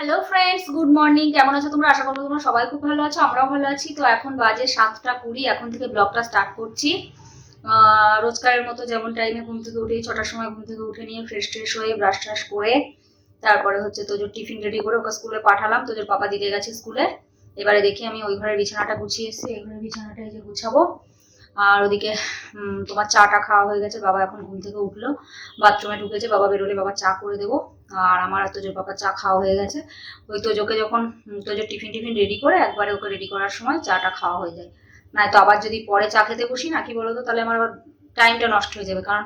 Hello friends good morning কেমন আছো তোমরা? আশা করব তোমরা সবাই খুব ভালো আছো, আমরাও ভালো আছি। তো এখন বাজে সাতটা কুড়ি, এখন থেকে ব্লগটা স্টার্ট করছি। রোজকারের মতো যেমন টাইমে ঘুম থেকে উঠে ছটার সময় ঘুম থেকে উঠে নিয়ে ফ্রেশ ট্রেশ হয়ে ব্রাশ ট্রাশ করে, তারপরে হচ্ছে তোজোর টিফিন রেডি করে ওকে স্কুলে পাঠালাম। তোজোর পাপা দিতে গেছে স্কুলে এবারে দেখি আমি ওই ঘরের বিছানাটা গুছিয়ে এসেছি, এই ঘরের বিছানাটা এই যে গুছাবো। আর ওদিকে তোমার চাটা খাওয়া হয়ে গেছে, বাবা এখন ঘুম থেকে উঠল। বাথরুমে ঢুকেছে, বাবা বেরোলে বাবা চা করে দেবো। আর আমার আর তোজোর পাপা চা খাওয়া হয়ে গেছে। ওই তোজোকে যখন তোজোর টিফিন টিফিন রেডি করে, একবারে ওকে রেডি করার সময় চাটা খাওয়া হয়ে যায়। না, তো আবার যদি পরে চা খেতে বসি না, কি বলতো? তাহলে আমার আবার টাইমটা নষ্ট হয়ে যাবে। কারণ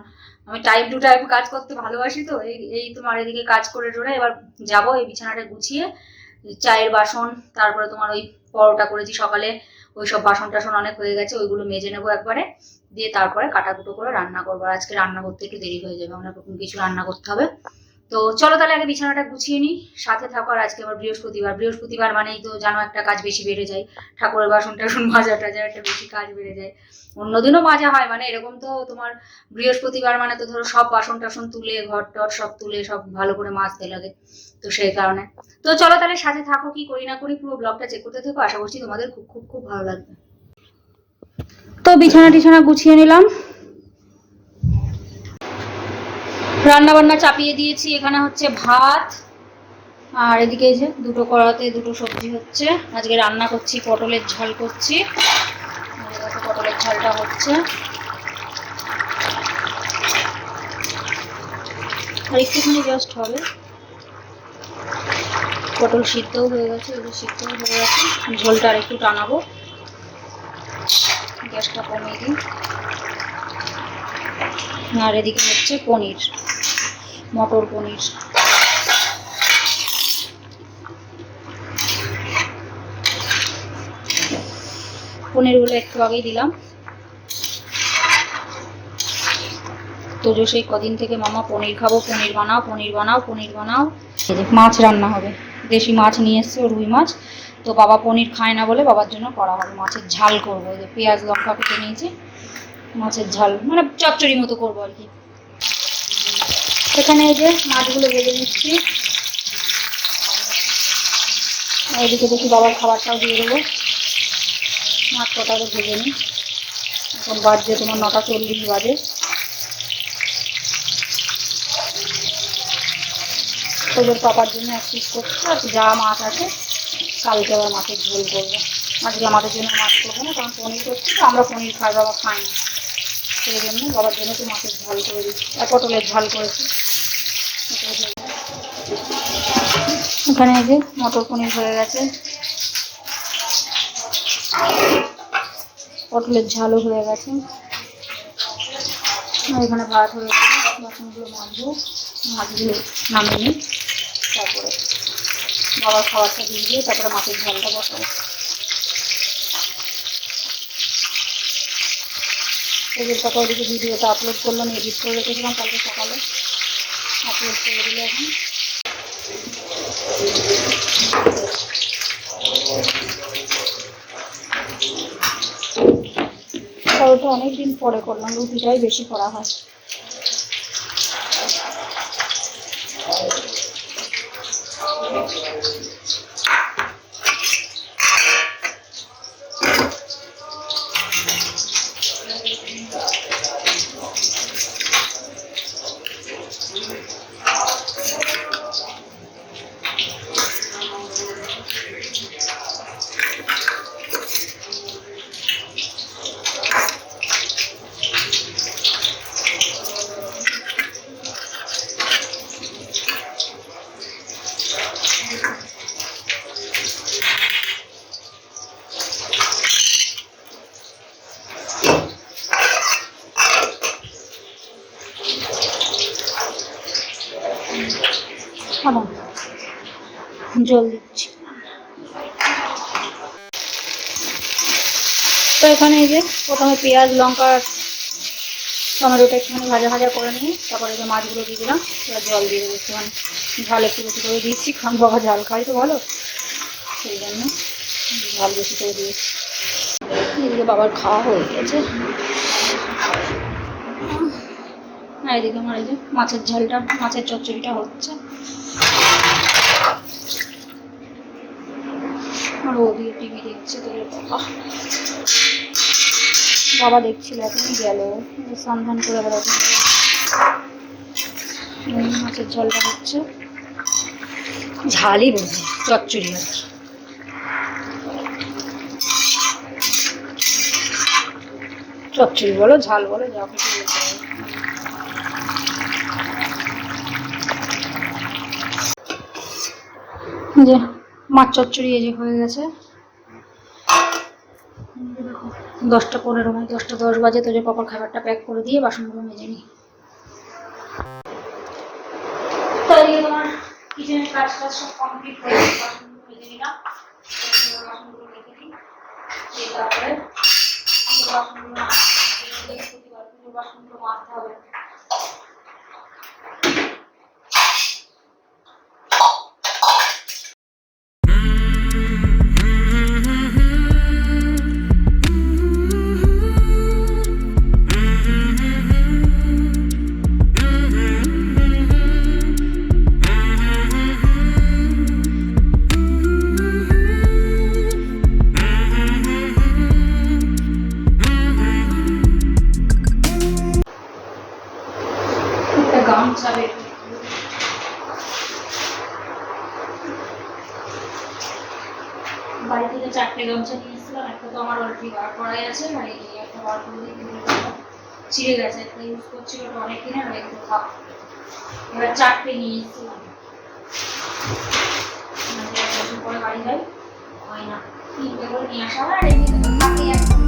আমি টাইম টু টাইম কাজ করতে ভালোবাসি তো। এই এই তোমার এদিকে কাজ করে টোরে এবার যাব, এই বিছানাটা গুছিয়ে, চায়ের বাসন, তারপরে তোমার ওই পরোটা করেছি সকালে। ওই সব বাসন টাসন অনেক হয়ে গেছে, ওইগুলো মেজে নেব একবারে। দিয়ে তারপরে কাটাকুটো করে রান্না করব। আজকে রান্না করতে একটু দেরি হয়ে যাবে। আমরা কিছু রান্না করতে হবে। তো চলো তাহলে আগে বিছানাটা গুছিয়ে নিই। সাথে থাকো আর আজকে আবার বৃহস্পতিবার। বৃহস্পতিবার মানেই তো জানো একটা কাজ বেশি বেড়ে যায়। ঠাকুরের বাসন টাসন মাজা টাজা একটা বেশি কাজ বেড়ে যায়। অন্যদিনও মাজা হয় মানে এরকম তো তোমার বৃহস্পতিবার মানে তো ধরো সব বাসন টাসন তুলে, ঘর টর সব তুলে, সব ভালো করে মাজতে লাগে তো সেই কারণে। তো চলো তাহলে সাথে থাকো, কি করি না করি পুরো ব্লগটা চেক করতে থাকো। আশা করছি তোমাদের খুব খুব খুব ভালো লাগবে। তো বিছানা টিছানা গুছিয়ে নিলাম। রান্না বান্না চাপিয়ে দিয়েছি, এখানে হচ্ছে ভাত, আর এদিকে যে দুটো কড়াতে দুটো সবজি হচ্ছে। আজকে রান্না করছি, পটলের ঝাল করছি। পটলের ঝালটা হচ্ছে। আর একটুখানি জাস্ট হবে। পটল সিদ্ধও হয়ে গেছে এগুলো সিদ্ধও হয়ে গেছে। ঝোলটা আর একটু টানাবো। গ্যাসটা কমিয়ে দিই। আর এদিকে হচ্ছে পনির, মটর পনির। পনিরগুলো একটু আগেই দিলাম। তোজো সেই কদিন থেকে মামা পনির খাব, পনির বানাও পনির বানাও পনির বানাও। মাছ রান্না হবে। দেশি মাছ নিয়ে এসছে রুই মাছ। তো বাবা পনির খায় না বলে বাবার জন্য করা হবে। মাছের ঝাল করব। পেঁয়াজ, লঙ্কা কেটে নিয়েছি। মাছের ঝাল মানে চচ্চড়ি মতো করব আর কি। এখানে এই যে মাছগুলো ভেজে নিচ্ছি। এদিকে দেখি বাবার খাবারটাও দিয়ে দেবো। মাছ কটাকে ভেজে নিই। এখন বাজছে তোমার নটা চল্লিশ বাজে। তোদের পাপার জন্য এক পিস করছি, আর যা মাছ আছে, কালকে আবার মাছের ঝোল করব। আজকে আমাদের জন্য মাছ করব না, কারণ পনির করছি আমরা পনির খাই বাবা খাই না সেই জন্য বাবার জন্য একটু মাছের ঝাল করে দিচ্ছি, আর পটলের ঝাল করেছি। এখানে এই যে মটর পনির হয়ে গেছে। পটলের ঝালও হয়ে গেছে। এখানে ভাত হয়ে গেছে। বাসনগুলো মাজবো, মাছগুলো নামিয়ে নিই, তারপরে বাবার খাবারটা দিয়ে দিয়ে তারপরে মাছের ঝালটা বসাবো। এদের কথা ওদিকে ভিডিওটা আপলোড করলাম এডিট করে রেখেছিলাম, কালকে সকালে আপলোড করে দিল এখন। ওটা অনেক দিন পরে করলাম, রুটিটাই বেশি করা হয় থামো জল দিচ্ছি তো এখানে এই যে প্রথমে পেঁয়াজ, লঙ্কা, টমেটোটা একটুখানি ভাজা ভাজা করে নিয়ে তারপরে যে মাছগুলো দিয়ে দিলাম। এবার জল দিয়ে দেবো একটুখানি। ঝাল একটু বেশি করে দিয়েছি, কারণ বাবা ঝাল খাই তো ভালো। সেই জন্য ঝাল বেশি করে দিয়েছি। এদিকে বাবার খাওয়া হয়ে গেছে। আর এদিকে আমার এই যে মাছের ঝালটা, মাছের চচ্চড়িটা হচ্ছে। আর ওদিকে টিভি দেখছে, তো বাবা। বাবা দেখছিল এখনই গেল। সন্ধান করে আবার এখন মাছের ঝালটা হচ্ছে। ঝালই বোঝে চচ্চড়ি আর কি। চচ্চড়ি বলো, ঝাল বলো, যা কিছু যে, মাছ চচ্চড়ি এই যে হয়ে গেছে। দশটা পনেরো মানে দশটা দশ বাজে তো পাপার খাবারটা প্যাক করে দিয়ে বাসনগুলো মেজে নিই। তারপরে গামছা নিয়ে একটা তো আমার অলরেডি বার করাই আছে আর এই একটা বার করে দিয়ে ছিঁড়ে গেছে, একটা ইউজ করছিল ওটা অনেক দিনের আর একটু থাক এবার চারটে নিয়ে এসেছিলাম। মানে পরে বাড়ি যাই, হয় না। তিনটে করে নিয়ে আসা হয়, আর এমনিতে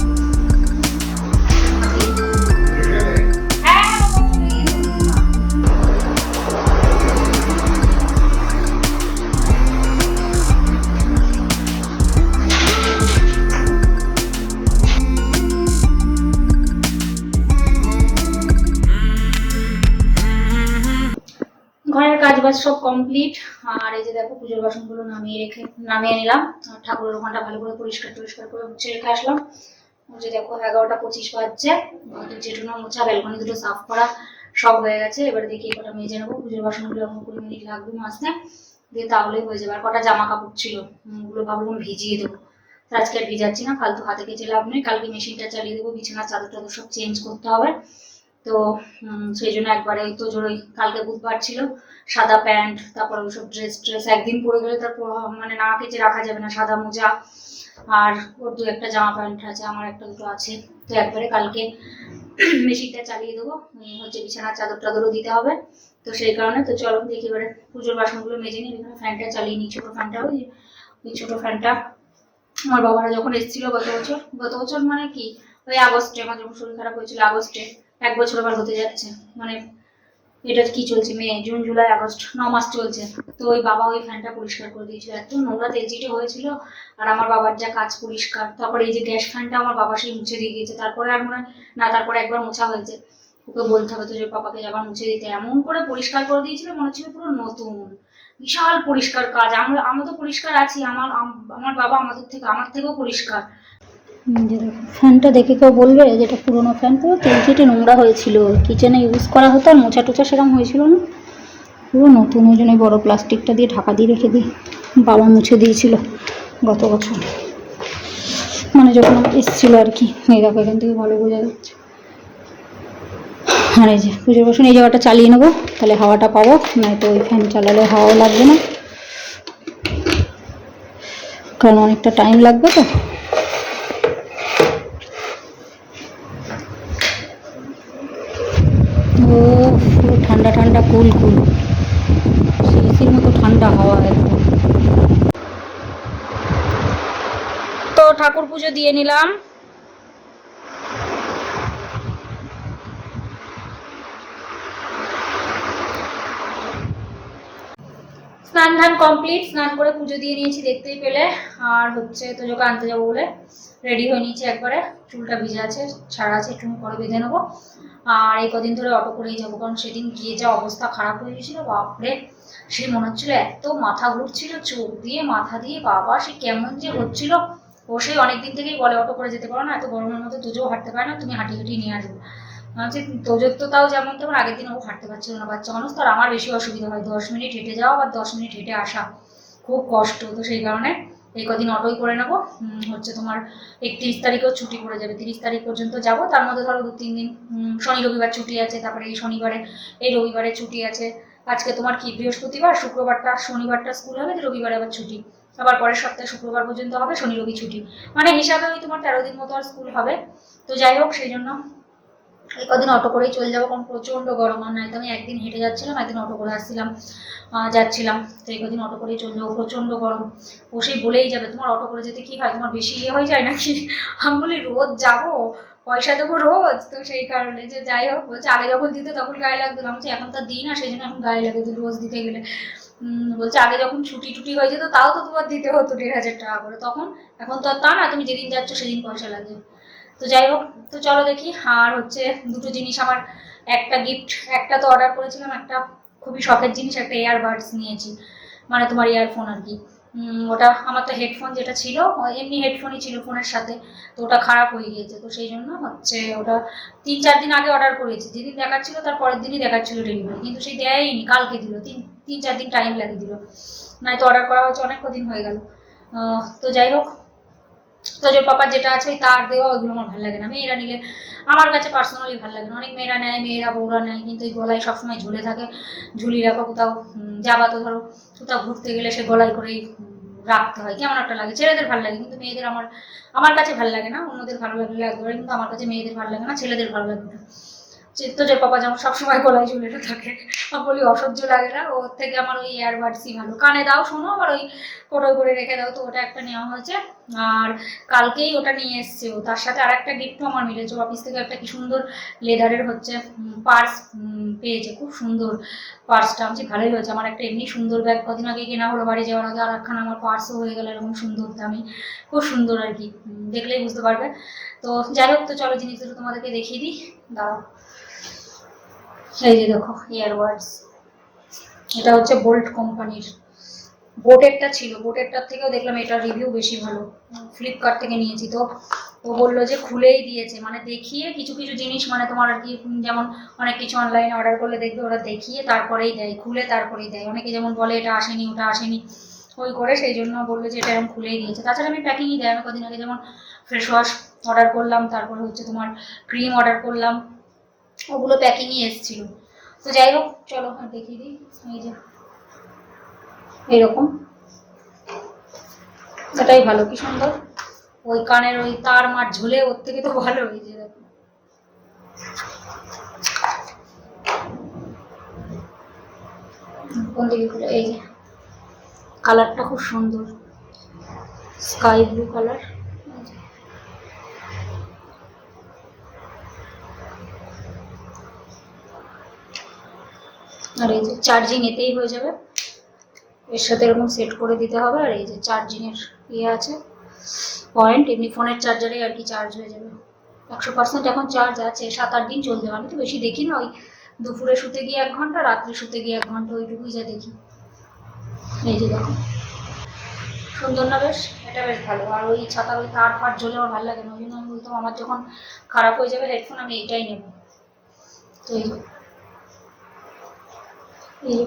ঘরের কাজ বাজ সব কমপ্লিট আর এই যে দেখো, পুজোর বাসনগুলো নামিয়ে রেখে, নামিয়ে নিলাম। ঠাকুরের ওখানটা ভালো করে পরিষ্কার টরিষ্কার করে মুছে রেখে আসলাম। যে দেখো, এগারোটা পঁচিশ বাজছে। আমাদের যেটুনো মোছা, ব্যালকনি দুটো সাফ করা সব হয়ে গেছে। এবার দেখি কটা মেজে নেব। পুজোর বাসনগুলো এখন কুড়ি মিনিট লাগবে মাজতে। দিয়ে তাহলেই হয়ে যাবে। আর কটা জামা কাপড় ছিল, ওগুলো ভাবলাম ভিজিয়ে দেবো। আজকে আর ভিজাচ্ছি না, ফালতু হাতে কেচে লাভ নেই। কালকে মেশিনটা চালিয়ে দেবো, বিছানার চাদর টাদর সব চেঞ্জ করতে হবে। তো সেই জন্য একবারে তো জোরই কালকে বুধবার ছিল, সাদা প্যান্ট, তারপর ওসব ড্রেস ট্রেস একদিন পরে গেলে তারপর মানে না কেচে রাখা যাবে না, সাদা মোজা আর ওর দু একটা জামা প্যান্ট আছে, আমার একটা দুটো আছে। তো একবারে কালকে মেশিনটা চালিয়ে দেবো হচ্ছে বিছানার চাদর টাদরও দিতে হবে। তো সেই কারণে তো চলো দেখি এবারে পুজোর বাসনগুলো মেজে নিই এখানে ফ্যানটা চালিয়ে নিই, ছোটো ফ্যানটা, ওই ওই ছোটো ফ্যানটা। আমার বাবারা যখন এসেছিল গত বছর গত বছর মানে কি? ওই আগস্টে, আমার যখন শরীর খারাপ হয়েছিল আগস্টে এক বছর আবার হতে যাচ্ছে। মানে এটা কি চলছে, মে, জুন, জুলাই, আগস্ট, ন মাস চলছে। তো ওই বাবা ওই ফ্যানটা পরিষ্কার করে দিয়েছিল। এত নোংরা তেলচিটে হয়েছিল। আর আমার বাবার যা কাজ পরিষ্কার, তারপরে এই যে গ্যাস ফ্যানটা আমার বাবা সেই মুছে দিয়ে গিয়েছে। তারপরে আর মনে না, তারপরে একবার মোছা হয়েছে। ওকে বলতে হবে তো যে পাপাকে আবার মুছে দিতে। এমন করে পরিষ্কার করে দিয়েছিল, মনে হচ্ছিল পুরো নতুন। বিশাল পরিষ্কার কাজ। আমরা আমরা তো পরিষ্কার আছি। আমার, আম- আমার বাবা আমাদের থেকে, আমার থেকেও পরিষ্কার। ফ্যানটা দেখে কেউ বলবে যেটা পুরোনো ফ্যান, পুরো তেলচিটে নোংরা হয়েছিল। কিচেনে ইউজ করা হতো আর মোছা টোচা সেরকম হয়েছিল না। পুরো নতুন, ওই জন্য বড়ো প্লাস্টিকটা দিয়ে ঢাকা দিয়ে রেখে দিই বাবা মুছে দিয়েছিল গত বছর। মানে যখন এসেছিল আর কি, এই দেখো এখান থেকে ভালো বোঝা যাচ্ছে। আর এই যে, পুজোর বসুন এই জায়গাটা চালিয়ে নেব, তাহলে হাওয়াটা পাবো, নয়তো ওই ফ্যান চালালে হাওয়াও লাগবে না। কারণ অনেকটা টাইম লাগবে তো ও পুরো ঠান্ডা ঠান্ডা কুল কুল। এসির মতো ঠান্ডা হাওয়া একদম তো ঠাকুর পুজো দিয়ে নিলাম। স্নান ধান কমপ্লিট স্নান করে পুজো দিয়ে নিয়েছি, দেখতেই পেলে। আর হচ্ছে তোজোকে আনতে যাব বলে রেডি হয়ে নিয়েছি একবারে। চুলটা ভিজে আছে, ছাড়া আছে, একটু পরে বেঁধে নেব। আর এই কদিন ধরে অটো করেই যাব, কারণ সেদিন গিয়ে যা অবস্থা খারাপ হয়ে গেছিল বাপরে! সে মনে হচ্ছিল এত মাথা ঘুরছিল, চোখ দিয়ে মাথা দিয়ে, বাবা, সে কেমন যে হচ্ছিল। ও সেই অনেকদিন থেকেই বলে অটো করে যেতে পারো না, এত গরমের মধ্যে তুজোও হাঁটতে পারে না, তুমি হাঁটি হাঁটি নিয়ে আসবে। হচ্ছে তোজোর তো তাও যেমন তেমন আগের দিন ও হাঁটতে পারছিল না। বাচ্চা মানুষ তো আমার বেশি অসুবিধা হয়। দশ মিনিট হেঁটে যাওয়া বা দশ মিনিট হেঁটে আসা খুব কষ্ট। তো সেই কারণে এই কদিন অটোই করে নেব। হচ্ছে তোমার একত্রিশ তারিখেও ছুটি পড়ে যাবে। তিরিশ তারিখ পর্যন্ত যাব। তার মধ্যে ধরো দু তিন দিন শনি রবিবার ছুটি আছে, তারপরে এই শনিবারে, এই রবিবারে ছুটি আছে। আজকে তোমার কি বৃহস্পতিবার? শুক্রবারটা, শনিবারটা স্কুল হবে, রবিবারে আবার ছুটি। আবার পরের সপ্তাহে শুক্রবার পর্যন্ত হবে, শনি রবি ছুটি। মানে হিসাবে ওই তোমার তেরো দিন মতো আর স্কুল হবে। তো যাই হোক, সেই জন্য এই কদিন অটো করেই চলে যাব, কারণ প্রচণ্ড গরম আর নয়তো আমি একদিন হেঁটে যাচ্ছিলাম, একদিন অটো করে আসছিলাম যাচ্ছিলাম। তো এই কদিন অটো করেই চলে যাব, প্রচণ্ড গরম। ও সেই বলেই যাবে, তোমার অটো করে যেতে কী হয়? তোমার বেশি ইয়ে হয়ে যায় নাকি? আমি বলি, রোজ যাব, পয়সা দেবো রোজ। তো সেই কারণে যে যাই হোক বলছে আগে যখন দিতে তখন গায়ে লাগতো না বলছি, এখন তো দিই না, সেই জন্য এখন গায়ে লাগে রোজ দিতে গেলে। বলছে, আগে যখন ছুটি টুটি হয়ে যেত, তাও তো তোমার দিতে হতো দেড় হাজার টাকা করে। তখন, এখন তো আর তা না, তুমি যেদিন যাচ্ছ সেদিন পয়সা লাগে। তো যাই হোক, তো চলো দেখি। আর হচ্ছে দুটো জিনিস আমার, একটা গিফট একটা তো অর্ডার করেছিলাম, একটা খুবই শখের জিনিস, একটা এয়ারবাডস নিয়েছি। মানে তোমার ইয়ারফোন আর কি। ওটা আমার তো হেডফোন যেটা ছিল, এমনি হেডফোনই ছিল ফোনের সাথে। তো ওটা খারাপ হয়ে গিয়েছে, তো সেই জন্য হচ্ছে ওটা তিন চার দিন আগে অর্ডার করেছি। যেদিন দেখাচ্ছিল, তার পরের দিনই দেখাচ্ছিল ডেলিভারি কিন্তু সেই দেয়নি, কালকে দিল, তিন তিন চার দিন টাইম লাগিয়ে দিল। নাই তো অর্ডার করা হচ্ছে, অনেক কদিন হয়ে গেল। তো যাই হোক তো যে পাপার যেটা আছে, ওই তার দেওয়া, ওইগুলো আমার ভালো লাগে না। মেয়েরা নিলে আমার কাছে পার্সোনালি ভালো লাগে না। অনেক মেয়েরা নেয়, মেয়েরা বউরা নেয়, কিন্তু এই গলায় সবসময় ঝুলে থাকে। ঝুলি রাখো কোথাও যাবা তো ধরো, কোথাও ঘুরতে গেলে সে গলায় করেই রাখতে হয়। কেমন একটা লাগে? ছেলেদের ভালো লাগে, কিন্তু মেয়েদের আমার আমার কাছে ভালো লাগে না। অন্যদের ভালো লাগলে কিন্তু আমার কাছে মেয়েদের ভালো লাগে না, ছেলেদের ভালো লাগে না। যে পাপা যেমন সবসময় গলায় ঝুলে থাকে বলি অসহ্য লাগে না। ওর থেকে আমার ওই এয়ারবাডসই ভালো। কানে দাও, শোনো, আবার ওই ফটো করে রেখে দাও তো, ওটা একটা নেওয়া হয়েছে। আর কালকেই ওটা নিয়ে এসছে ও। তার সাথে আর একটা গিফটও আমার মিলেছে। অফিস থেকে একটা কি সুন্দর লেদারের হচ্ছে পার্স পেয়েছে। খুব সুন্দর পার্সটা আমি ভালোই হয়েছে। আমার একটা এমনি সুন্দর ব্যাগ কদিন আগে কেনা হলো বাড়ি যাওয়ার আগে আর একখানা আমার পার্সও হয়ে গেল এরকম সুন্দর দামি। খুব সুন্দর আর কি। দেখলেই বুঝতে পারবে। তো যাই হোক, তো চলো জিনিসগুলো তোমাদেরকে দেখিয়ে দিই। দাঁড়াও। এই যে দেখো ইয়ারবাডস এটা হচ্ছে বোল্ট কোম্পানির। বোটেরটা ছিল। বোটেরটার থেকেও দেখলাম এটার রিভিউ বেশি ভালো। ফ্লিপকার্ট থেকে নিয়েছি তো। ও বলল যে খুলেই দিয়েছে। মানে দেখিয়ে কিছু কিছু জিনিস মানে তোমার আর কি যেমন অনেক কিছু অনলাইনে অর্ডার করলে দেখবে ওরা দেখিয়ে তারপরেই দেয়, খুলে তারপরেই দেয়। অনেকে যেমন বলে এটা আসেনি, ওটা আসেনি, ওই করে। সেই জন্য বলল যে এটা এরকম খুলেই দিয়েছে। তাছাড়া আমি প্যাকিংই দেয়। আমি কদিন আগে যেমন ফেস ওয়াশ অর্ডার করলাম, তারপরে হচ্ছে তোমার ক্রিম অর্ডার করলাম। ওগুলো প্যাকিংই এসেছিল। তো যাই হোক, চলো দেখিয়ে দিই। এই যে, এরকম। এটাই ভালো, কি সুন্দর। ওই কানের ওই তার মার ঝুলে, ওর থেকে তো ভালো, এই যে দেখো। কোন দিকে এই যে কালারটা খুব সুন্দর। স্কাই ব্লু কালার আর এই যে চার্জিং এতেই হয়ে যাবে। এর সাথে এরকম সেট করে দিতে হবে, আর এই যে চার্জিংয়ের ইয়ে আছে। পয়েন্ট এমনি ফোনের চার্জারে আর কি চার্জ হয়ে যাবে। একশো পার্সেন্ট এখন চার্জ আছে, সাত আট দিন চলবে আমি তো বেশি দেখি না ওই দুপুরে শুতে গিয়ে এক ঘণ্টা, রাত্রে শুতে গিয়ে এক ঘণ্টা, ওইটুকুই যা দেখি। এই যে দেখো। সুন্দর না বেশ? এটা বেশ ভালো। আর ওই ছাতার ওই তার ফাট ঝোলে আমার ভালো লাগে না। ওই জন্য আমি বলতাম, আমার যখন খারাপ হয়ে যাবে হেডফোন আমি এইটাই নেব। তো এই।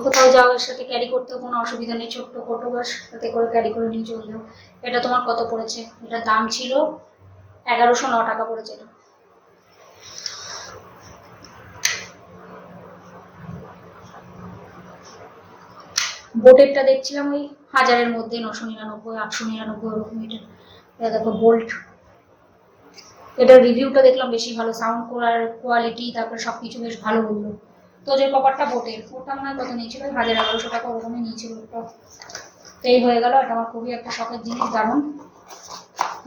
কোথাও যাওয়ার সাথে ক্যারি করতে কোনো অসুবিধা নেই, ছোট্ট ফটো বাস সাথে করে ক্যারি করে নিয়ে চলে যাও এটা তোমার কত পড়েছে? এটা দাম ছিল এগারোশো ন টাকা পড়েছে এটা বোটেরটা দেখছিলাম ওই হাজারের মধ্যে, নশো নিরানব্বই, আটশো নিরানব্বই ওরকম এটা। এটা দেখো বোল্ট এটার রিভিউটা দেখলাম বেশি ভালো সাউন্ড কোয়ালিটি তারপরে সব কিছু বেশ ভালো বলল। তো কপারটা বোটের ওটা মনে হয় কত নিয়েছিল? হাজার এগারোশো টাকা ওরকমই নিয়েছিল তো এই হয়ে গেল, এটা আমার খুবই একটা শখের জিনিস, দারুণ।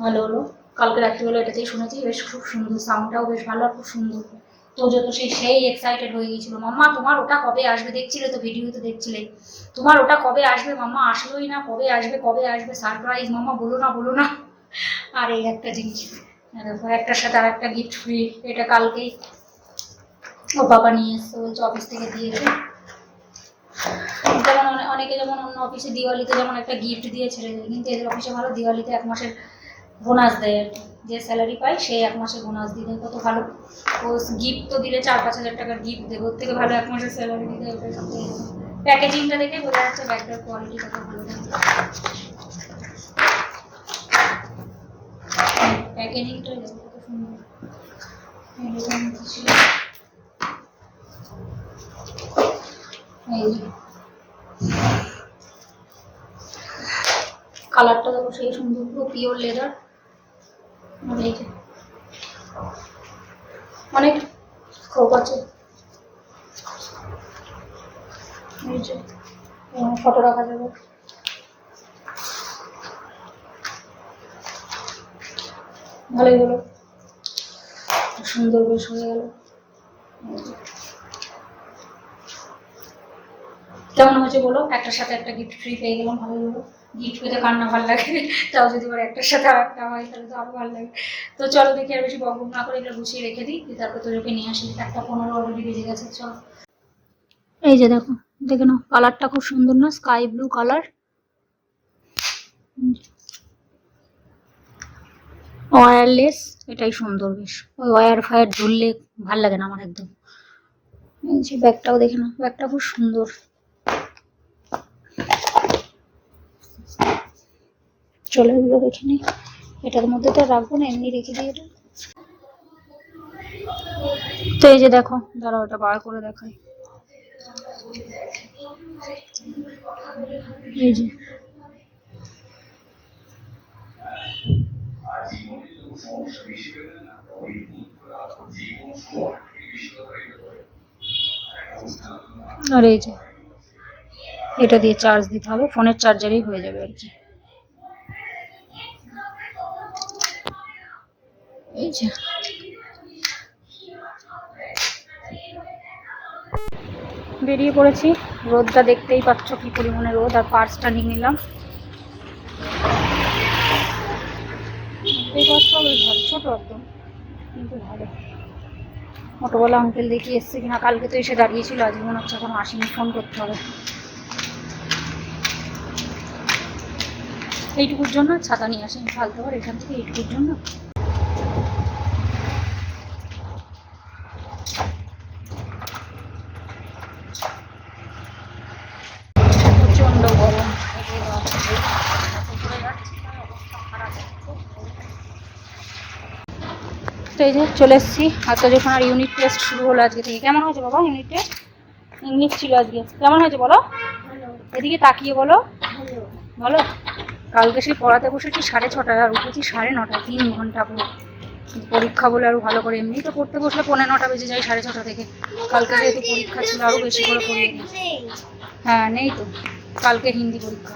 ভালো হলো। কালকে রাত্রিবেলা এটাতেই শুনেছি, বেশ খুব সুন্দর সাউন্ডটাও বেশ ভালো আর খুব সুন্দর। তো যত সেই সেই এক্সাইটেড হয়ে গিয়েছিল, মাম্মা, তোমার ওটা কবে আসবে? দেখছিলে তো ভিডিওতে দেখছিলে। তোমার ওটা কবে আসবে? মাম্মা, আসলোই না, কবে আসবে কবে আসবে? সারপ্রাইজ মাম্মা, বলো না বলো না। আর এই একটা জিনিস। একটার সাথে আর একটা গিফট ফ্রি এটা কালকেই ও বাবা নিয়ে এসছে, বলছে অফিস থেকে দিয়েছে যেমন অনে- অনেকে যেমন অন্য অফিসে দিওয়ালিতে যেমন একটা গিফট দিয়ে ছেড়ে দেয়, কিন্তু এদের অফিসে ভালো দিওয়ালিতে এক মাসের বোনাস দেয় আর যে স্যালারি পায় সেই এক মাসের বোনাস দিয়ে দেয়। কত ভালো ও গিফট তো দিলে চার পাঁচ হাজার টাকার গিফট দেবে ওর থেকে ভালো এক মাসের স্যালারি দিতে প্যাকেজিংটা দেখে বোঝা যাচ্ছে ব্যাগটার কোয়ালিটি কত ভালো। প্যাকেজিংটা কত সুন্দর এরকম মতো ছিল। এই যে কালারটা দেখো সেই সুন্দর পুরো পিওর লেদার আর অনেক স্কোপ আছে। ফটো রাখা যাবে। ভালোই হলো। সুন্দর বেশ হয়ে গেল। কেমন হয়েছে বলো, একটার সাথে একটা গিফট ফ্রি পেয়ে গেলাম, ভালো হলো। গিফট পেতে কান্না ভালো লাগে, তাও যদি আবার একটার সাথে আর একটা হয়, তাহলে তো আরও ভালো লাগে। তো চলো দেখি আর বেশি বক বক না করে এগুলো গুছিয়ে রেখে দিই, দিয়ে তারপর তোদেরকে নিয়ে আসি। একটা পনেরো অলরেডি বেজে গেছে, চলো। এই যে দেখো, দেখে নাও কালারটা খুব সুন্দর না? স্কাই ব্লু কালার ওয়্যারলেস এটাই সুন্দর বেশ। ওই ওয়্যার ফায়ার ঝুললে ভালো লাগে না আমার একদম। এই যে ব্যাগটাও দেখে নাও, ব্যাগটা খুব সুন্দর। চলো এগুলো রেখে নিই এটার মধ্যে তো রাখব না, এমনি রেখে দিই এটা তো এই যে দেখো, দাঁড়াও ওটা বার করে দেখাই। এই যে। আর এই যে। এটা দিয়ে চার্জ দিতে হবে ফোনের চার্জারই হয়ে যাবে আর কি। বেরিয়ে পড়েছি, রোদটা দেখতেই পাচ্ছ কি পরিমাণে রোদ, আর পার্সটা নিয়ে নিলাম। এই বেশ ভালো, ছোট একদম, কিন্তু ভালো। অটোওয়ালা আঙ্কেল দেখি এসছে কিনা, কালকে তো এসে দাঁড়িয়েছিল আজ মনে হচ্ছে এখন আসেনি ফোন করতে হবে। এইটুকুর জন্য ছাতা নিয়ে আসেন ফালতে পারে এখান থেকে এইটুকুর জন্য। এই যে চলে এসেছি আজকে যখন আর ইউনিট টেস্ট শুরু হলো আজকে থেকে। কেমন হয়েছে বাবা ইউনিট টেস্ট ইংলিশ ছিল আজকে। কেমন হয়েছে বলো? এদিকে তাকিয়ে বলো। বলো? কালকে সেই পড়াতে বসেছি সাড়ে ছটায় আর উঠেছি সাড়ে নটায় তিন ঘণ্টা পুরো পরীক্ষা বলে আরও ভালো করে এমনি তো পড়তে বসলে পনেরো নটা বেজে যায় সাড়ে ছটা থেকে। কালকে যেহেতু পরীক্ষা ছিল আরও বেশি করে পড়িয়ে হ্যাঁ নেই তো। কালকে হিন্দি পরীক্ষা।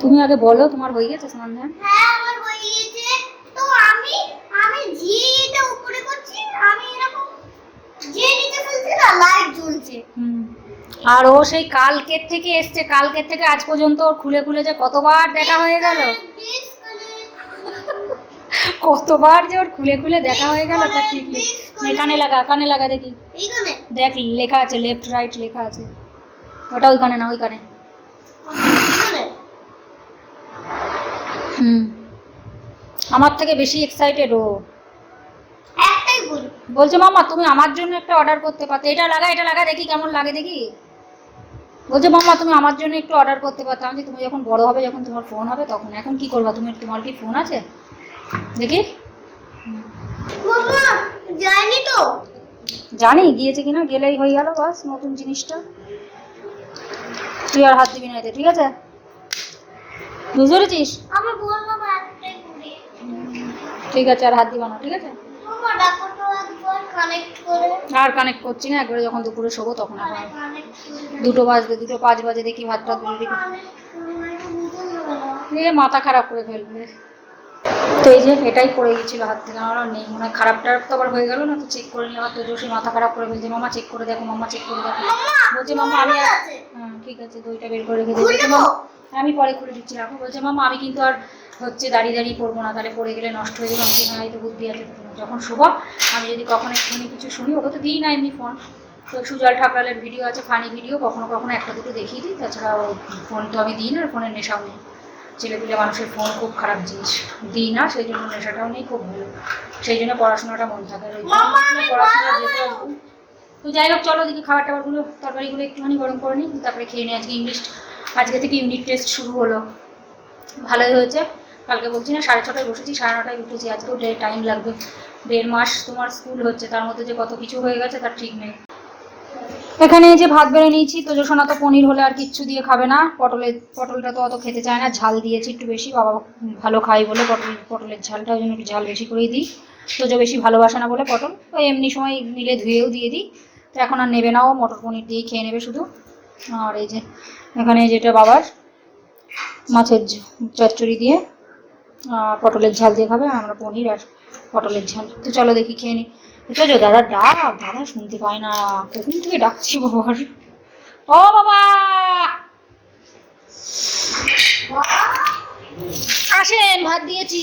তুমি আগে বলো তোমার হয়ে গেছে স্নান ধ্যান? হ্যাঁ আমার হয়ে গিয়েছে তো আমি আমি যে এটা উপরে করছি আমি এরকম যে নিচে ফেলছি না লাইট জ্বলছে হুম। আর ও সেই কালকের থেকে এসছে কালকের থেকে আজ পর্যন্ত ওর খুলে খুলে যে কতবার দেখা হয়ে গেল। কতবার যে ওর খুলে খুলে দেখা হয়ে গেল তার ঠিক নেই কানে লাগা কানে লাগা দেখি। দেখ লেখা আছে লেফট রাইট লেখা আছে। ওটা ওইখানে না ওইখানে। হুম। আমার থেকে বেশি এক্সাইটেড ও। বলছে মামা তুমি আমার জন্য একটা অর্ডার করতে পারতে। এটা লাগা এটা লাগা দেখি কেমন লাগে দেখি। বলছে মামা তুমি আমার জন্য একটু অর্ডার করতে পারতাম যে তুমি যখন বড় হবে যখন তোমার ফোন হবে তখন এখন কি করবা? তুমি তোমার কি ফোন আছে? দেখি। যায়নি তো? জানি গিয়েছে কিনা গেলেই হয়ে গেল বাস নতুন জিনিসটা। তুই আর হাত দিবি না এতে ঠিক আছে? বুঝতে পেরেছিস? ঠিক আছে আর হাত দিবা না ঠিক আছে? আর কানেক্ট করছি না একবারে যখন দুপুরে শোবো তখন আবার দুটো বাজবে দুটো পাঁচ বাজে দেখি ভাত টাত বলে দিবি এ মাথা খারাপ করে ফেলবে। তো এই যে এটাই পড়ে গেছিল হাত থেকে আমার আর নেই। মনে হয় খারাপটা তো আবার হয়ে গেল না তো চেক করে নিলাম। তো জোশী মাথা খারাপ করে ফেলছে। মামা চেক করে দেখো মামা চেক করে দেখো। বলছে মামা আমি হ্যাঁ ঠিক আছে দইটা বের করে রেখে মামা আমি পরে খুলে দিচ্ছি রাখো। বলছে মামা আমি কিন্তু আর হচ্ছে দাঁড়িয়ে দাঁড়িয়ে পড়ব না তাহলে পড়ে গেলে নষ্ট হয়ে যাবে আমি বলছি, হ্যাঁ তো বুদ্ধি আছে যখন শুভ আমি যদি কখনো একটুখানি কিছু শুনি ওকে তো দিই না এমনি ফোন তো সুজল ঠাকরালের ভিডিও আছে ফানি ভিডিও কখনো কখনো একটা দুটো দেখিয়ে দিই তাছাড়া ফোন তো আমি দিই না আর ফোনের নেশাও নেই। ছেলেপিলে মানুষের ফোন খুব খারাপ জিনিস দিই না সেই জন্য নেশাটাও নেই খুব ভালো। সেই জন্য পড়াশোনাটা মন থাকে পড়াশোনা যেতে তো যাই হোক চলো দেখি খাবার টাবারগুলো তরকারিগুলো একটুখানি গরম করে নিই তারপরে খেয়ে নিই আজকে ইংলিশ আজকে থেকে ইউনিট টেস্ট শুরু হলো। ভালোই হয়েছে। কালকে বলছি না, সাড়ে ছটায় বসেছি, সাড়ে নটায় উঠেছি। আজকেও টাইম লাগবে। দেড় মাস তোমার স্কুল হচ্ছে, তার মধ্যে যে কত কিছু হয়ে গেছে তার ঠিক নেই। এখানে যে ভাত বেড়ে নিয়েছি, তো সোনা তো পনির হলে আর কিচ্ছু দিয়ে খাবে না। পটলের, পটলটা তো অত খেতে চায় না, ঝাল দিয়েছি একটু বেশি। বাবা ভালো খাই বলে পটল, পটলের ঝালটা, ওই জন্য একটু ঝাল বেশি করেই দিই। তোজো বেশি ভালোবাসে না বলে পটল। ওই এমনি সময় মিলে ধুয়েও দিয়ে দিই। তো এখন আর নেবে না ও, মটর পনির দিয়েই খেয়ে নেবে শুধু। আর এই যে এখানে যেটা বাবার মাছের চচ্চড়ি দিয়ে পটলের ঝাল দিয়ে খাবে আমরা পনির আর পটলের ঝাল। তো চলো দেখি খেয়ে নিই এটা দাদা ডাক দাদা শুনতে পায় না কখন থেকে ডাকছি বাবার? ও বাবা! আসেন ভাত দিয়েছি।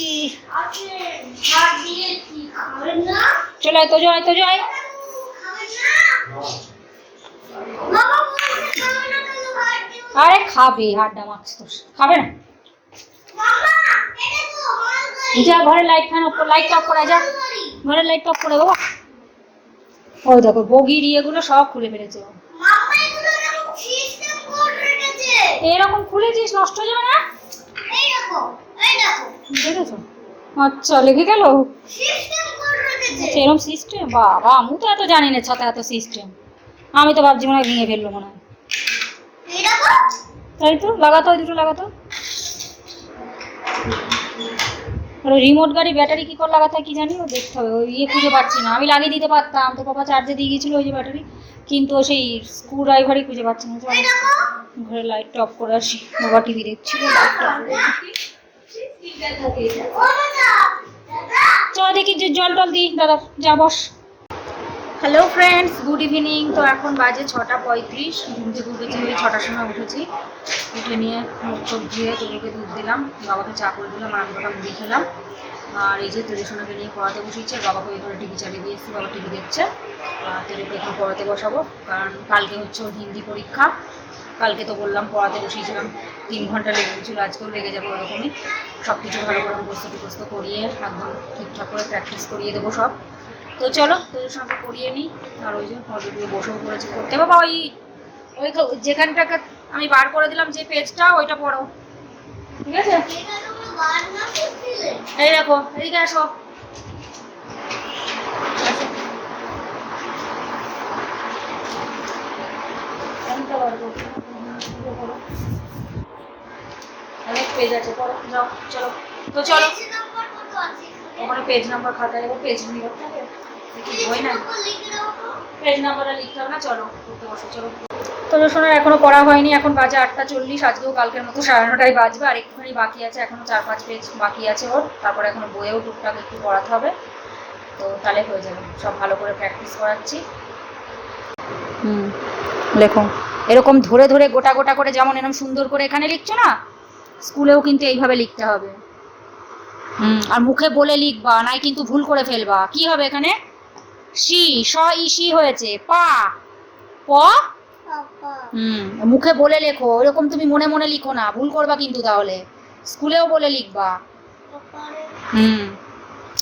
চলে আয় তো জয় তো জয় খাবেন না বাবা বলছে খাবে না কেন ভাত দিও আরে খাবে, হাড্ডা মাছ তো খাবে না? যা, ঘরে light fan off light off করে যা। ঘরের লাইট অফ করে বাবা ওই দেখো, বগির ইয়েগুলো সব খুলে ফেলেছে এরকম খুলেছিস নষ্ট হয়ে যাবে না? দেখেছ? আচ্ছা লেগে গেল? রেখেছে আচ্ছা সিস্টেম বাবা, আমি তো এত জানি না ছাতা এত সিস্টেম আমি তো ভাবছি মনে হয় ভেঙে ফেলল মনে হয়। তাই তো? লাগাতো ওই দুটো লাগাতো? আর রিমোট গাড়ি ব্যাটারি কি করে লাগাতে কি জানি? ও দেখতে হবে ওই ইয়ে খুঁজে পাচ্ছি না। আমি লাগিয়ে দিতে পারতাম তো বাবা চার্জে দিয়ে গেছিল ওই যে ব্যাটারি কিন্তু সেই স্ক্রু ড্রাইভারই খুঁজে পাচ্ছি না। চলো ঘরে লাইট অফ করে আসি। বাবা টিভি দেখছিল দাদা। চল দেখি যে জল টল দিই দাদা যা বস। হ্যালো ফ্রেন্ডস গুড ইভিনিং তো এখন বাজে ছটা পঁয়ত্রিশ। ঘুম থেকে উঠেছি ওই ছটার সময় উঠেছি। উঠে নিয়ে মুখ চোখ ধুয়ে তোদেরকে দুধ দিলাম। বাবাকে চা করে দিলাম, আর আমি মুড়ি খেলাম। আর এই যে তেলের সোনাকে নিয়ে পড়াতে বসিয়েছে বাবাকে ওই করে টিভি চালিয়ে দিয়েছি বাবা টিভি দেখছে। আর তেলেকে এখন পড়াতে বসাবো। কারণ কালকে হচ্ছে হিন্দি পরীক্ষা। কালকে তো বললাম পড়াতে বসিয়েছিলাম। তিন ঘণ্টা লেগে গেছিল, আজকেও লেগে যাবে ওরকমই। সব কিছু ভালো করে মুখস্থ টুখস্থ করিয়ে একদম ঠিকঠাক করে প্র্যাকটিস করিয়ে দেবো সব। তো চলো তোদের সঙ্গে করিয়ে নিই। আর ওই যে অলরেডি বসেও পড়েছি করতে। বাবা ওই ওই যেখানটাকে আমি বার করে দিলাম যে পেজটা ওইটা পড়ো। ঠিক আছে? এই দেখো, এদিকে আসো। অনেক পেজ আছে, পড়ো, যাও, চলো। তো চলো নাম্বার ওখানে পেজ নাম্বার দেবো পেজ দেখি বই না। তো পেজ নাম্বারটা লিখতে হবে না চলো করতে বসো চলো। তো শোনার এখনও পড়া হয়নি এখন বাজে আটটা চল্লিশ আজকেও কালকের মতো সাড়ে নটায় বাজবে আর একটুখানি বাকি আছে এখনও চার পাঁচ পেজ বাকি আছে ওর তারপরে এখনও বইয়েও টুকটাক একটু পড়াতে হবে তো তাহলে হয়ে যাবে সব ভালো করে প্র্যাকটিস করাচ্ছি। হুম লেখো। এরকম ধরে ধরে গোটা গোটা করে যেমন এরকম সুন্দর করে এখানে লিখছো না স্কুলেও কিন্তু এইভাবে লিখতে হবে। হুম আর মুখে বলে লিখবা নাই কিন্তু ভুল করে ফেলবা কি হবে এখানে? সি স, ই সি হয়েছে। পা, প, হুম, মুখে বলে লেখো এরকম তুমি মনে মনে লিখো না, ভুল করবা কিন্তু তাহলে। স্কুলেও বলে লিখবা। হুম,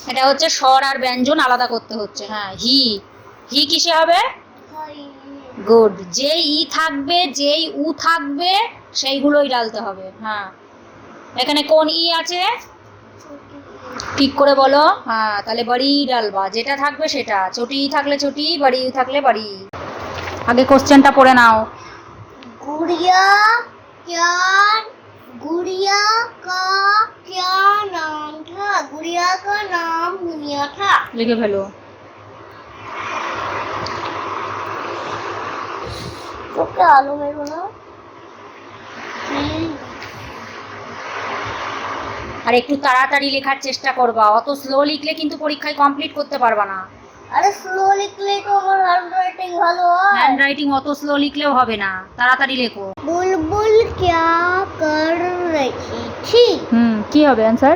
এটা হচ্ছে স্বর আর ব্যঞ্জন আলাদা করতে হচ্ছে হ্যাঁ হি। হি কিসে হবে? গুড, যেই ই থাকবে, যেই উ থাকবে, সেইগুলোই ডালতে হবে হ্যাঁ। এখানে কোন ই আছে? ঠিক করে বলো হ্যাঁ তাহলে বাড়ি ডালবা যেটা থাকবে সেটা চটি থাকলে চটি বাড়ি থাকলে বাড়ি আগে কোশ্চেনটা পড়ে নাও गुड़िया क्या गुड़िया का क्या नाम था गुड़िया का नाम मुनिया था লিখে ফেলো तो क्या आलू में बोला আর একটু তাড়াতাড়ি লেখার চেষ্টা করবা অত স্লো লিখলে কিন্তু পরীক্ষায় কমপ্লিট করতে পারবা না अरे स्लो लिखले तो আমার হ্যান্ডরাইটিং ভালো হয় হ্যান্ড রাইটিং অত স্লো লিখলেও হবে না তাড়াতাড়ি লেখো बुलबुल क्या कर रही थी হুম কি হবে অ্যান্সার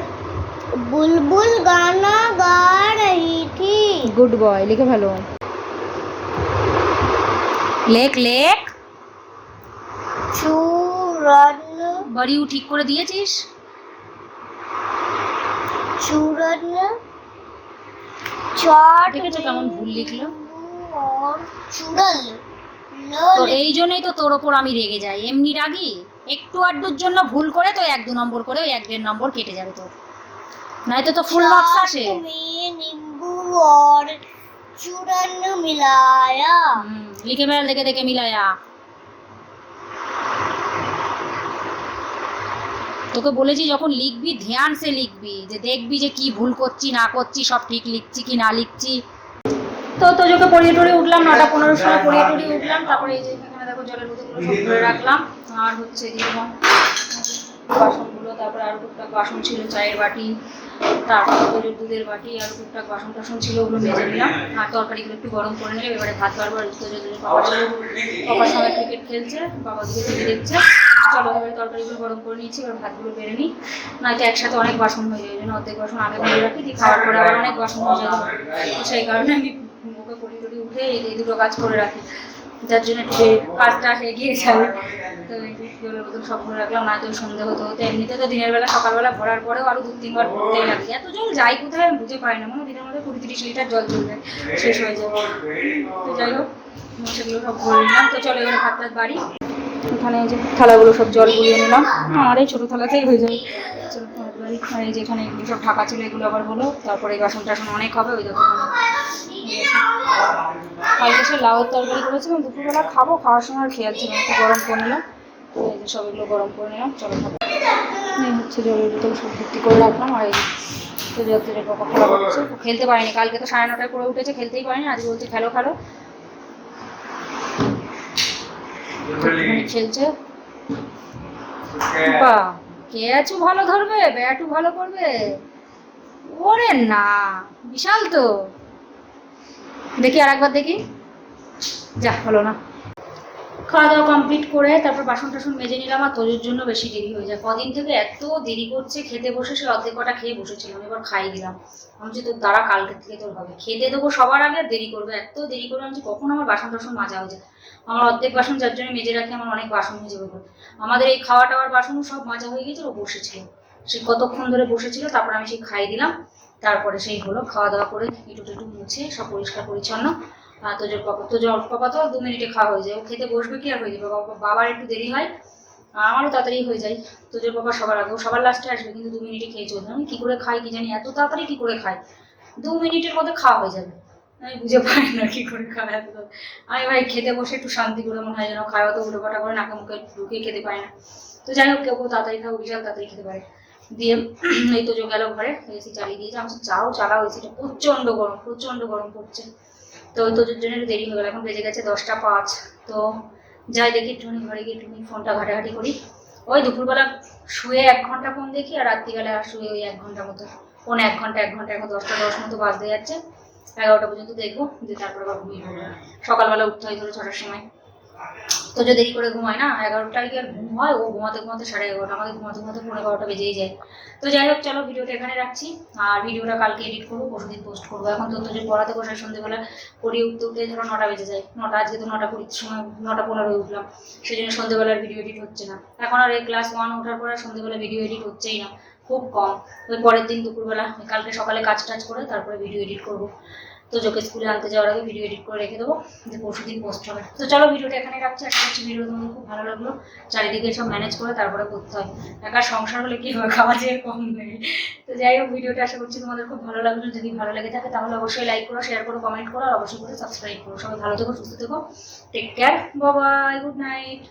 बुलबुल गाना गा रही थी গুড বয় লিখে ফেলো লেখ লেখ चूरन বাড়িও ঠিক করে দিয়েছিস चूरन चाट দেখেছো কেমন ভুল লিখলো और चूरन তো এই জন্যই তো তোর ওপর আমি রেগে যাই এমনি রাগি একটু আড্ডুর জন্য ভুল করে তো এক দু নম্বর করে ওই এক দেড় নম্বর কেটে যাবে তোর নয়তো তো ফুল মার্কস আসে साथ में नींबू और चूरन मिलाया হুম, লিখে বেড়াল দেখে দেখে তোকে বলেছি যখন লিখবি, ধ্যান সে লিখবি, যে দেখবি যে কি ভুল করছি, না করছি, সব ঠিক লিখছি কি না লিখছি। তো তো তোজোকে পড়িয়ে টড়িয়ে উঠলাম, নটা পনেরোর সময় পড়িয়ে টড়িয়ে উঠলাম, তারপরে এই যে এখানে দেখো জলের বোতলগুলো সব ধরে রাখলাম। আর হচ্ছে এরকম বাসনগুলো, তারপরে আর টুকটাক বাসন ছিল, চায়ের বাটি তারপরে দুধের বাটি আর টুকটাক বাসন টাসন ছিল, ওগুলো মেজে নিলাম। আর তরকারিগুলো একটু গরম করে নিলাম এবারে ভাত বারবার তোজোর দুধের বাবা ছিল। বাবার সঙ্গে ক্রিকেট খেলছে, বাবা দিকে টিভি দেখছে। চলো এবারে তরকারিগুলো গরম করে নিয়েছি, এবার ভাতগুলো বেড়ে নিই। নয়তো একসাথে অনেক বাসন হয়ে যায় জন্য অর্ধেক বাসন আগে বেড়ে রাখি, দিয়ে খাওয়ার পরে আবার অনেক বাসন হয়ে। যায় সেই কারণে আমি মুখে পড়ি টড়ি উঠে এই দুটো কাজ করে রাখি। যার জন্য কাজটা এগিয়ে যাবে তো জলের বোতল সব ভরে রাখলাম না তো সন্ধে হতে। হতে এমনিতে তো দিনের বেলা সকালবেলা ভরার পরেও আরও দু, তিনবার ভরতেই লাগে। এত জল যাই কোথায় আমি বুঝে পাই না। মনে দিনের মধ্যে কুড়ি তিরিশ লিটার জল চলবে শেষ হয়ে যাবে তো যাই হোক সেগুলো সব ভরে নিলাম। তো চলো এবারে ভাত বাড়ি। এই যে থালাগুলো সব জল গুলিয়ে নিলাম। আমার এই ছোটো থালাতেই হয়ে যাবে চলো ভাত বাড়ি। এই এগুলো সব ঢাকা ছিল, এগুলো আবার হলো। তারপরে বাসন টাসন অনেক হবে, ওই দেখো। কালকে সে লাউয়ের তরকারি করেছিলাম দুপুরবেলা খাব, খাওয়ার সময় ছিল একটু গরম করে নিলাম। এই যে গরম করে নিলাম, চলো খাব। এই হচ্ছে জলের বোতল সব ভর্তি করে রাখলাম, আর এই জলের খেলা করছে। খেলতে পারেনি, কালকে তো সাড়ে নটায় করে উঠেছে, খেলতেই পারেনি আজ বলছে খেলো খেলো। খেলছে। বা ক্যাচও ভালো ধরবে? ব্যাটও ভালো করবে? ওরে না, বিশাল তো। দেখি আর একবার দেখি। যা, হলো না। খাওয়া দাওয়া কমপ্লিট করে তারপর বাসন টাসন মেজে নিলাম আর তোজোর জন্য বেশি দেরি হয়ে যায়। কদিন থেকে এত দেরি করছে, খেতে বসে সে অর্ধেক কটা খেয়ে বসেছিলাম, এবার খাই দিলাম। আমি বলছি তোর দ্বারা কালকে থেকে তোর হবে। খেতে দেবো সবার আগে, দেরি করবে, এত দেরি করবে আমি কখন আমার বাসন টাসন মাজা হয়ে যায়। আমার অর্ধেক বাসন যার জন্য মেজে রাখি, আমার অনেক বাসন হয়ে যাবে। আমাদের এই খাওয়া টাওয়ার বাসনও সব মাজা হয়ে গেছে, ও বসেছিল সে কতক্ষণ ধরে বসেছিল, তারপর আমি সে খাই দিলাম। তারপরে সেই হলো খাওয়া দাওয়া করে একটু একটু মুছে সব পরিষ্কার পরিচ্ছন্ন। তোজোর পাপা তোজোর পাপা তো দু মিনিটে খাওয়া হয়ে যায়। খেতে বসবে কি আর হয়ে যাবে? বাবা- বাবার একটু দেরি হয় আমারও তাড়াতাড়ি হয়ে যায়। তোজোর বাবা সবার আগে, ও সবার লাস্টে আসবে, কিন্তু দু মিনিটে খেয়ে চলবে। আমি কী করে খাই কি জানি, এত তাড়াতাড়ি কী করে খাই? দু মিনিটের মধ্যে খাওয়া হয়ে যাবে। আমি বুঝে পারি না কি করে খাওয়া এত আমি ভাই, খেতে বসে একটু শান্তি করে মনে হয় যেন খাওয়া তো উল্টো পাটা করে নাকে মুখে ঢুকিয়ে খেতে পায় না। তো যাই হোক, কেউ কেউ তাড়াতাড়ি খাও, বিশাল তাড়াতাড়ি খেতে পারে। দিয়ে এই তো গেল ঘরে এসি চালিয়ে দিয়েছে। আমি যাও চালাও এসিটা প্রচণ্ড গরম প্রচণ্ড গরম পড়ছে। তো ওই তোদের জন্য একটু দেরি হয়ে গেল, এখন বেজে গেছে দশটা পাঁচ। তো যাই দেখি একটুখানি ঘরে গিয়ে একটুখানি ফোনটা ঘাটাঘাটি করি। ওই দুপুরবেলা শুয়ে এক ঘণ্টা ফোন দেখি, আর রাত্রিবেলা আর শুয়ে ওই এক ঘণ্টা মতো ফোন এক ঘণ্টা এক ঘণ্টা, এখন দশটা দশ মতো বাজতে যাচ্ছে। এগারোটা পর্যন্ত দেখব, দিয়ে তারপরে আবার ঘুমিয়ে সকালবেলা উঠতে হয় ধরো ছটার সময়। তো যে দেরি করে ঘুমায় না এগারোটার কি আর ঘুম হয়? ও ঘুমাতে ঘুমাতে সাড়ে এগারোটা আমাদের ঘুমাতে ঘুমাতে পনেরো এগারোটা বেজেই যায়। তো যাই হোক, চলো ভিডিওটা এখানে রাখছি। আর ভিডিওটা কালকে এডিট করব পরশুদিন পোস্ট করব। এখন তো তোদের পড়াতে বসে সন্ধ্যেবেলা পড়িয়ে উঠতে উঠতে ধরো নটা বেজে যায়। নটা, আজকে তো নটা কুড়ির সময় নটা পনেরোয় উঠলাম। সেই জন্য সন্ধ্যেবেলার ভিডিও এডিট হচ্ছে না। এখন আর এই ক্লাস ওয়ান ওঠার পরে সন্ধ্যেবেলা ভিডিও এডিট হচ্ছেই না, খুব কম। ওই পরের দিন দুপুরবেলা কালকে সকালে কাজ টাজ করে তারপরে ভিডিও এডিট করব। তো যোকে স্কুলে আনতে যাওয়ার আগে ভিডিও এডিট করে রেখে দেবো, যে পরশু দিন পোস্ট হবে। তো চলো ভিডিওটা এখানে রাখছি, আশা করছি ভিডিও তোমাদের খুব ভালো লাগল। চারিদিকে সব ম্যানেজ করে তারপরে করতে হয়। একা সংসার হলে কি হবে? খাওয়া যে কম নেই। তো যাই হোক, ভিডিওটা আশা করছি তোমাদের খুব ভালো লাগল। যদি ভালো লেগে থাকে তাহলে অবশ্যই লাইক করো শেয়ার করো কমেন্ট করো, আর অবশ্যই করে সাবস্ক্রাইব করো। সবাই ভালো থেকো, সুস্থ থেকো। Take care Babai good night